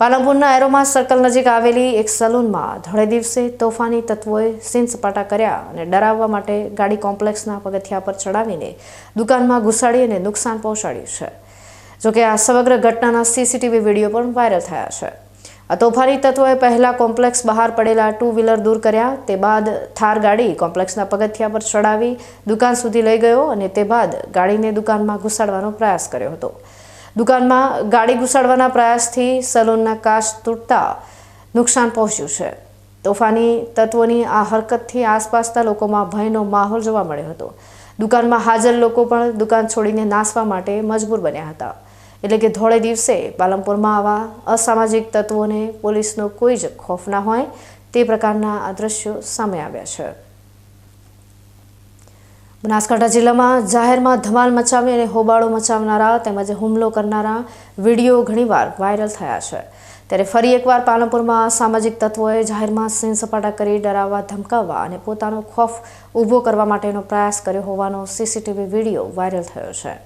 પાલનપુરના aroma circle નજીક આવેલી એક સલૂનમાં ધોળે દિવસે તોફાની તત્વોએ સીન સપાટા કર્યા અને ડરાવવા માટે ગાડી કોમ્પ્લેક્સના પગથિયા પર ચડાવીને દુકાનમાં ઘુસાડી અને નુકસાન પહોંચાડ્યું છે. જોકે આ સમગ્ર ઘટનાના સીસીટીવી વીડિયો પણ વાયરલ થયા છે. આ તોફાની તત્વોએ પહેલા કોમ્પ્લેક્સ બહાર પડેલા ટુ વ્હીલર દૂર કર્યા, તે બાદ થાર ગાડી કોમ્પ્લેક્સના પગથિયા પર ચડાવી દુકાન સુધી લઈ ગયો અને તે બાદ ગાડીને દુકાનમાં ઘુસાડવાનો પ્રયાસ કર્યો હતો. દુકાનમાં ગાડી ઘુસાડવાના પ્રયાસથી સલૂનના કાચ તૂટતા નુકસાન પહોંચ્યું છે. તોફાની તત્વોની આ હરકતથી આસપાસના લોકોમાં ભયનો માહોલ જોવા મળ્યો હતો. દુકાનમાં હાજર લોકો પણ દુકાન છોડીને નાસવા માટે મજબૂર બન્યા હતા. એટલે કે ધોળે દિવસે પાલનપુરમાં આવા અસામાજિક તત્વોને પોલીસનો કોઈ જ ખોફ ના હોય તે પ્રકારના આ દ્રશ્યો સામે આવ્યા છે. બનાસકાંઠા જિલ્લામાં જાહેરમાં ધમાલ મચાવી અને હોબાળો મચાવનારા તેમજ હુમલો કરનારા વીડિયો ઘણીવાર વાયરલ થયા છે. ત્યારે ફરી એકવાર પાલનપુરમાં સામાજિક તત્વોએ જાહેરમાં સીન સપાટા કરી ડરાવવા, ધમકાવવા અને પોતાનો ખોફ ઊભો કરવા માટેનો પ્રયાસ કર્યો હોવાનો સીસીટીવી વીડિયો વાયરલ થયો છે.